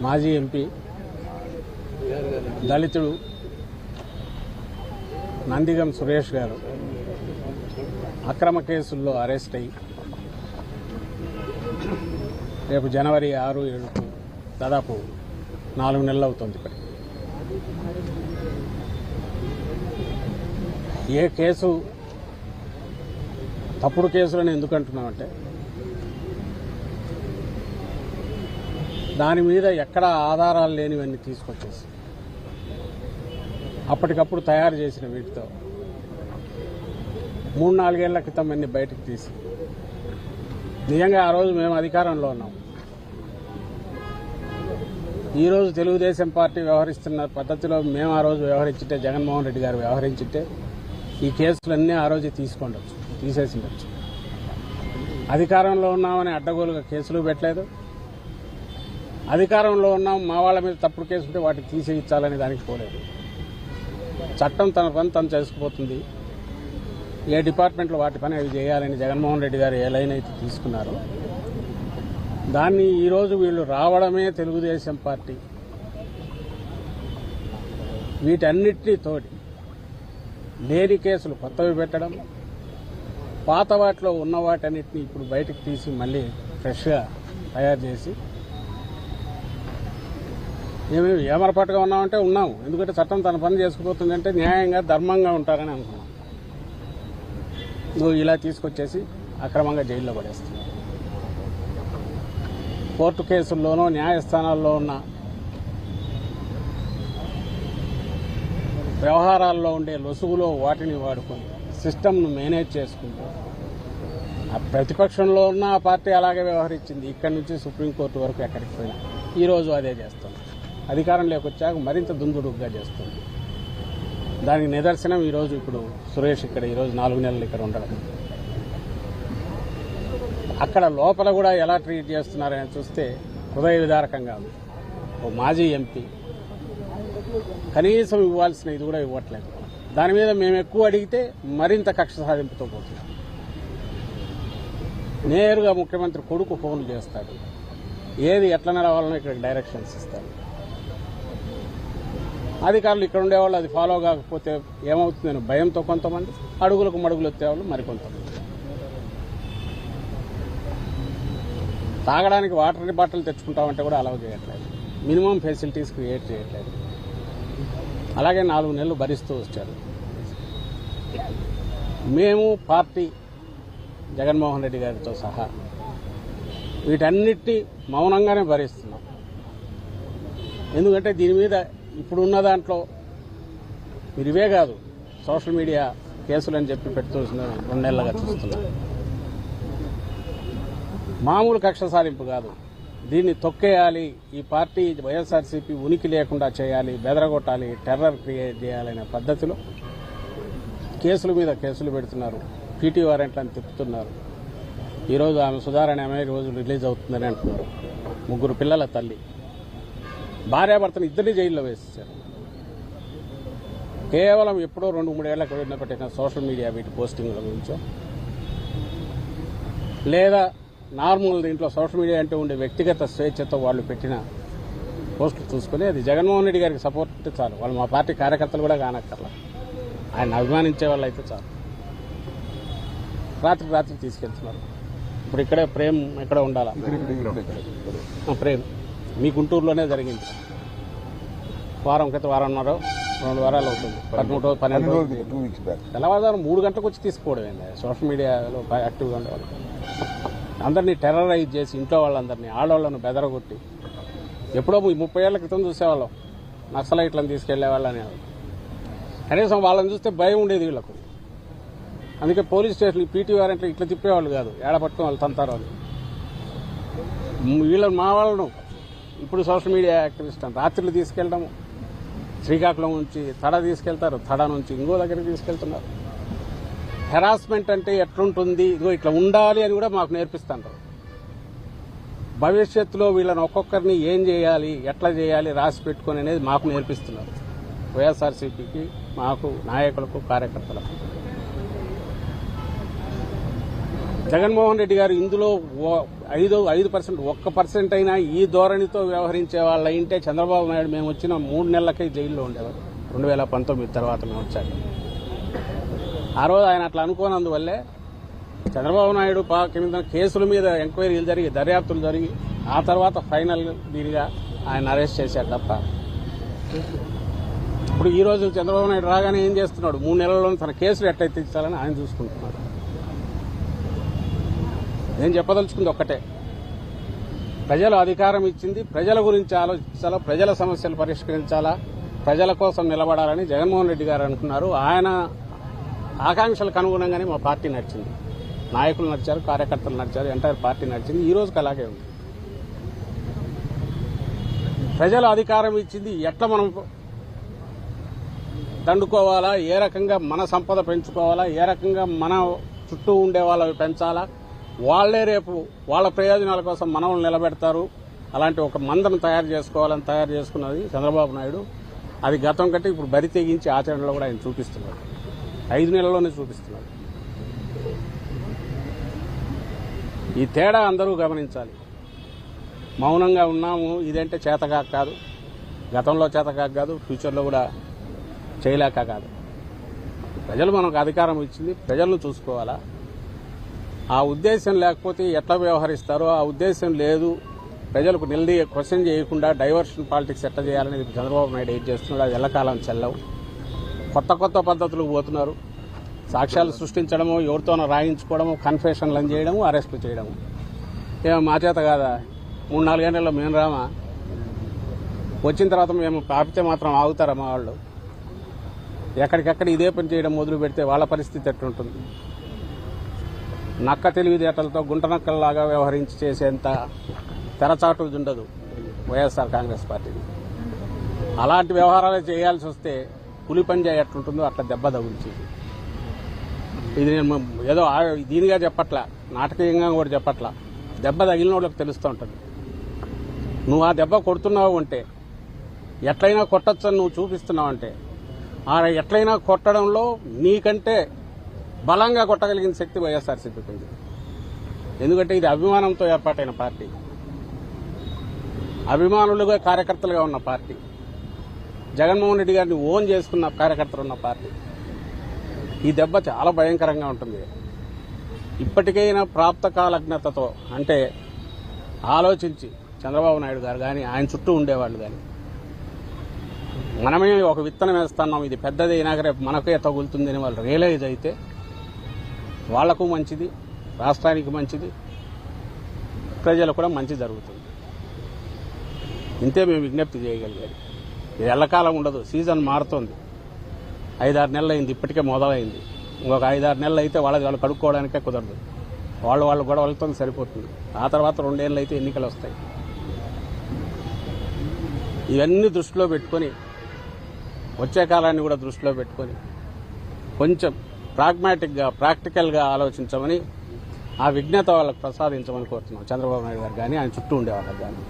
మాజీ ఎంపీ దళితుడు నందిగం సురేష్ గారు అక్రమ కేసుల్లో అరెస్ట్ అయ్యి రేపు జనవరి ఆరు ఏడుకు దాదాపు నాలుగు నెలలు అవుతుంది ఇప్పటికి. ఏ కేసు తప్పుడు కేసులని ఎందుకంటున్నామంటే దాని మీద ఎక్కడ ఆధారాలు లేనివన్నీ తీసుకొచ్చేసి అప్పటికప్పుడు తయారు చేసిన వీటితో మూడు నాలుగేళ్ళ క్రితం అన్ని బయటకు తీసి. నిజంగా ఆ రోజు మేము అధికారంలో ఉన్నాం. ఈరోజు తెలుగుదేశం పార్టీ వ్యవహరిస్తున్న పద్ధతిలో మేము ఆ రోజు వ్యవహరించితే జగన్మోహన్ రెడ్డి గారు వ్యవహరించుంటే ఈ కేసులన్నీ ఆ రోజు తీసుకోండొచ్చు తీసేసి అధికారంలో ఉన్నామని అడ్డగోలుగా కేసులు పెట్టలేదు. అధికారంలో ఉన్నాం మా వాళ్ళ మీద తప్పుడు కేసు ఉంటే వాటిని తీసేయించాలని దానికి పోలేదు. చట్టం తన పని తను చేసుకుపోతుంది. ఏ డిపార్ట్మెంట్లో వాటి పని అవి చేయాలని జగన్మోహన్ రెడ్డి గారు ఏ లైన్ అయితే తీసుకున్నారో దాన్ని ఈరోజు వీళ్ళు రావడమే తెలుగుదేశం పార్టీ. వీటన్నిటినీ తోడి లేని కేసులు కొత్తవి పెట్టడం పాత వాటిలో ఉన్న వాటన్నిటిని ఇప్పుడు బయటకు తీసి మళ్ళీ ఫ్రెష్గా తయారు చేసి మేము ఏమరపాటుగా ఉన్నామంటే ఉన్నాము. ఎందుకంటే చట్టం తన పని చేసుకుపోతుందంటే న్యాయంగా ధర్మంగా ఉంటారని అనుకున్నాం. నువ్వు ఇలా తీసుకొచ్చేసి అక్రమంగా జైల్లో పడేస్తున్నావు. కోర్టు కేసుల్లోనూ న్యాయస్థానాల్లో ఉన్న వ్యవహారాల్లో ఉండే లొసుగులో వాటిని వాడుకొని సిస్టమ్ను మేనేజ్ చేసుకుంటూ ఆ ప్రతిపక్షంలో ఉన్న ఆ పార్టీ అలాగే వ్యవహరించింది. ఇక్కడి నుంచి సుప్రీంకోర్టు వరకు ఎక్కడికి పోయినా. ఈరోజు అదే చేస్తుంది అధికారంలోకి వచ్చాక మరింత దుందుడుగ్గా చేస్తుంది. దానికి నిదర్శనం ఈరోజు ఇప్పుడు సురేష్ ఇక్కడ ఈరోజు నాలుగు నెలలు ఇక్కడ ఉండడం. అక్కడ లోపల కూడా ఎలా ట్రీట్ చేస్తున్నారని చూస్తే హృదయ విదారకంగా ఉంది ఓ మాజీ ఎంపీ కనీసం ఇవ్వాల్సిన ఇది కూడా ఇవ్వట్లేదు. దాని మీద మేము ఎక్కువ అడిగితే మరింత కక్ష సాధింపుతో పోతున్నాం. నేరుగా ముఖ్యమంత్రి కొడుకు ఫోన్లు చేస్తాడు. ఏది ఎట్లా నడవాలనో ఇక్కడ డైరెక్షన్స్ ఇస్తాడు. అధికారులు ఇక్కడ ఉండేవాళ్ళు అది ఫాలో కాకపోతే ఏమవుతుందని భయంతో కొంతమంది అడుగులకు మడుగులు వచ్చేవాళ్ళు మరికొంతమంది. తాగడానికి వాటర్ బాటిల్ తెచ్చుకుంటామంటే కూడా అలవ చేయట్లేదు. మినిమం ఫెసిలిటీస్ క్రియేట్ చేయట్లేదు. అలాగే నాలుగు నెలలు భరిస్తూ వచ్చారు. మేము పార్టీ జగన్మోహన్ రెడ్డి గారితో సహా వీటన్నిటి మౌనంగానే భరిస్తున్నాం. ఎందుకంటే దీని మీద ఇప్పుడున్న దాంట్లో మీరు ఇవే కాదు. సోషల్ మీడియా కేసులు అని చెప్పి పెడుతున్న రెండు నెలలుగా చూస్తున్నా. మామూలు కక్ష సాధింపు కాదు. దీన్ని తొక్కేయాలి. ఈ పార్టీ వైఎస్ఆర్సీపీ ఉనికి లేకుండా చేయాలి. బెదరగొట్టాలి. టెర్రర్ క్రియేట్ చేయాలనే పద్ధతిలో కేసుల మీద కేసులు పెడుతున్నారు. పీటీ వారెంట్లను తిప్పుతున్నారు. ఈరోజు ఆమె సుధారణ ఆమె రోజు రిలీజ్ అవుతుందని అంటున్నారు. ముగ్గురు పిల్లల తల్లి. భార్యాభర్తను ఇద్దరిని జైల్లో వేసేశారు. కేవలం ఎప్పుడో రెండు మూడేళ్ళ క్రితం పెట్టిన సోషల్ మీడియా వీటి పోస్టింగ్ల గురించో లేదా నార్మల్ దీంట్లో సోషల్ మీడియా అంటే ఉండే వ్యక్తిగత స్వేచ్ఛతో వాళ్ళు పెట్టిన పోస్టులు చూసుకుని అది జగన్మోహన్ రెడ్డి గారికి సపోర్ట్ ఉంటే చాలు. వాళ్ళు మా పార్టీ కార్యకర్తలు కూడా కానక్కర్లా. ఆయన అభిమానించే వాళ్ళు అయితే చాలు. రాత్రి రాత్రి తీసుకెళ్తున్నారు. ఇప్పుడు ఇక్కడే ప్రేమ్ ఎక్కడ ఉండాలా? ప్రేమ్. మీ గుంటూరులోనే జరిగింది. వారం క్రితం వారంన్నర రెండు వారాలు అవుతుంది. పదమూడు రోజు పన్నెండు తెల్లవారుజాము మూడు గంటలకు వచ్చి తీసుకోవడం ఏంది సోషల్ మీడియాలో యాక్టివ్గా ఉండేవాళ్ళు. అందరినీ టెర్రరైజ్ చేసి ఇంట్లో వాళ్ళందరినీ ఆడవాళ్ళను బెదరగొట్టి ఎప్పుడో ఈ ముప్పై ఏళ్ళ క్రితం చూసేవాళ్ళం. నక్సలైట్లను తీసుకెళ్ళే వాళ్ళని కనీసం వాళ్ళని చూస్తే భయం ఉండేది వీళ్ళకు. అందుకే పోలీస్ స్టేషన్ పీటీ వారెంట్లు ఇట్లా తిప్పేవాళ్ళు కాదు. ఏడ పట్టుకుని వాళ్ళు తంతారు వాళ్ళు. వీళ్ళని మా వాళ్ళను ఇప్పుడు సోషల్ మీడియా యాక్టివిస్ట్ రాత్రులు తీసుకెళ్ళడం శ్రీకాకుళం నుంచి తడ తీసుకెళ్తారు. తడ నుంచి ఇంకో దగ్గరికి తీసుకెళ్తున్నారు. హెరాస్మెంట్ అంటే ఎట్లుంటుంది? ఇదిగో ఇట్లా ఉండాలి అని కూడా మాకు నేర్పిస్తుంటారు. భవిష్యత్తులో వీళ్ళని ఒక్కొక్కరిని ఏం చేయాలి? ఎట్లా చేయాలి? రాసి పెట్టుకొని అనేది మాకు నేర్పిస్తున్నారు. వైఎస్ఆర్సీపీకి మాకు నాయకులకు కార్యకర్తలకు. జగన్మోహన్ రెడ్డి గారు ఇందులో ఓ- ఐదు ఐదు పర్సెంట్ ఒక్క పర్సెంట్ అయినా ఈ ధోరణితో వ్యవహరించే వాళ్ళ ఇంటే చంద్రబాబు నాయుడు మేము వచ్చిన మూడు నెలలకే జైల్లో ఉండేవారు. రెండు వేల పంతొమ్మిది తర్వాత మేము వచ్చాక ఆ రోజు ఆయన అట్లా అనుకోనందువల్లే చంద్రబాబు నాయుడు పా కింద కేసుల మీద ఎంక్వైరీలు జరిగి దర్యాప్తులు జరిగి ఆ తర్వాత ఫైనల్ దీనిగా ఆయన అరెస్ట్ చేశారు తప్ప. ఇప్పుడు ఈ రోజు చంద్రబాబు నాయుడు రాగానే ఏం చేస్తున్నాడు? మూడు నెలల్లో తన కేసులు ఎట్లయితే ఇచ్చాలని ఆయన చూసుకుంటున్నాడు నేను చెప్పదలుచుకుంది ఒక్కటే. ప్రజలు అధికారం ఇచ్చింది ప్రజల గురించి ఆలోచించాలా ప్రజల సమస్యలు పరిష్కరించాలా ప్రజల కోసం నిలబడాలని జగన్మోహన్ రెడ్డి గారు అనుకున్నారు. ఆయన ఆకాంక్షలకు అనుగుణంగానే మా పార్టీ నడిచింది. నాయకులు నడిచారు కార్యకర్తలు నడిచారు ఎంటైర్ పార్టీ నడిచింది. ఈ రోజుకి అలాగే ఉంది. ప్రజలు అధికారం ఇచ్చింది ఎట్లా మనం దండుకోవాలా ఏ రకంగా మన సంపద పెంచుకోవాలా ఏ రకంగా మన చుట్టూ ఉండే వాళ్ళవి పెంచాలా వాళ్ళే రేపు వాళ్ళ ప్రయోజనాల కోసం మనల్ని నిలబెడతారు. అలాంటి ఒక మందను తయారు చేసుకోవాలని తయారు చేసుకున్నది చంద్రబాబు నాయుడు. అది గతం కంటే ఇప్పుడు బరి తెగించి ఆచరణలో కూడా ఆయన చూపిస్తున్నాడు ఐదు నెలల్లోనే చూపిస్తున్నాడు ఈ తేడా అందరూ గమనించాలి. మౌనంగా ఉన్నాము ఇదంటే చేతకాక కాదు. గతంలో చేతకాక కాదు ఫ్యూచర్లో కూడా చేయలేక కాదు. ప్రజలు మనకు అధికారం ఇచ్చింది ప్రజలను చూసుకోవాలా? ఆ ఉద్దేశం లేకపోతే ఎట్లా వ్యవహరిస్తారో ఆ ఉద్దేశం లేదు. ప్రజలకు నిలదీ క్వశ్చన్ చేయకుండా డైవర్షన్ పాలిటిక్స్ ఎట్లా చేయాలనేది చంద్రబాబు నాయుడు ఏం చేస్తున్నాడు అది ఎల్లకాలం చెల్లవు. కొత్త కొత్త పద్ధతులకు పోతున్నారు. సాక్ష్యాలు సృష్టించడము ఎవరితోనో రాయించుకోవడము కన్ఫెషన్లను చేయడము అరెస్టులు చేయడము. ఏమో మా చేత కాదా? మూడు నాలుగేళ్ళలో మేము రామా? వచ్చిన తర్వాత మేము ఆపితే మాత్రం ఆగుతారా మా వాళ్ళు? ఎక్కడికెక్కడ ఇదే పని చేయడం మొదలు పెడితే వాళ్ళ పరిస్థితి ఎట్లుంటుంది? నక్క తెలివితేటలతో గుంట నక్కల్లాగా వ్యవహరించి చేసేంత తెరచాటు ఉండదు వైఎస్ఆర్ కాంగ్రెస్ పార్టీని అలాంటి వ్యవహారాలు చేయాల్సి వస్తే పులి పంజా ఎట్లుంటుందో అట్లా దెబ్బ తగులుచింది ఇది నేను ఏదో దీనిగా చెప్పట్లా నాటకీయంగా కూడా చెప్పట్లా. దెబ్బ తగిలిన వాళ్ళకి తెలుస్తూ ఉంటుంది. నువ్వు ఆ దెబ్బ కొడుతున్నావు అంటే ఎట్లయినా కొట్టచ్చని నువ్వు చూపిస్తున్నావు అంటే ఆ ఎట్లయినా కొట్టడంలో నీకంటే బలంగా కొట్టగలిగిన శక్తి వైఎస్ఆర్సీపీకి ఉంది. ఎందుకంటే ఇది అభిమానంతో ఏర్పాటైన పార్టీ. అభిమానులుగా కార్యకర్తలుగా ఉన్న పార్టీ. జగన్మోహన్ రెడ్డి గారిని ఓన్ చేసుకున్న కార్యకర్తలు ఉన్న పార్టీ. ఈ దెబ్బ చాలా భయంకరంగా ఉంటుంది. ఇప్పటికైనా ప్రాప్త కాలజ్ఞతతో అంటే ఆలోచించి చంద్రబాబు నాయుడు గారు కానీ ఆయన చుట్టూ ఉండేవాళ్ళు కానీ మనమే ఒక విత్తనం వేస్తున్నాం ఇది పెద్దది అయినాక రేపు మనకే తగులుతుందని వాళ్ళు రియలైజ్ అయితే వాళ్ళకు మంచిది రాష్ట్రానికి మంచిది ప్రజలకు కూడా మంచి జరుగుతుంది. ఇంతే మేము విజ్ఞప్తి చేయగలిగేది. ఇది ఎల్లకాలం ఉండదు సీజన్ మారుతోంది. ఐదారు నెలలు అయింది ఇప్పటికే మొదలైంది. ఇంకొక ఐదారు నెలలు అయితే వాళ్ళది వాళ్ళు కడుక్కోవడానికే కుదరదు. వాళ్ళు వాళ్ళు గొడవలతో సరిపోతుంది. ఆ తర్వాత రెండేళ్ళు అయితే ఎన్నికలు వస్తాయి. ఇవన్నీ దృష్టిలో పెట్టుకొని వచ్చే కాలాన్ని కూడా దృష్టిలో పెట్టుకొని కొంచెం ప్రాగ్మాటిక్గా ప్రాక్టికల్గా ఆలోచించమని ఆ విజ్ఞత వాళ్ళకు ప్రసాదించమని కోరుతున్నాం. చంద్రబాబు నాయుడు గారు కానీ ఆయన చుట్టూ ఉండేవాళ్ళకి కానీ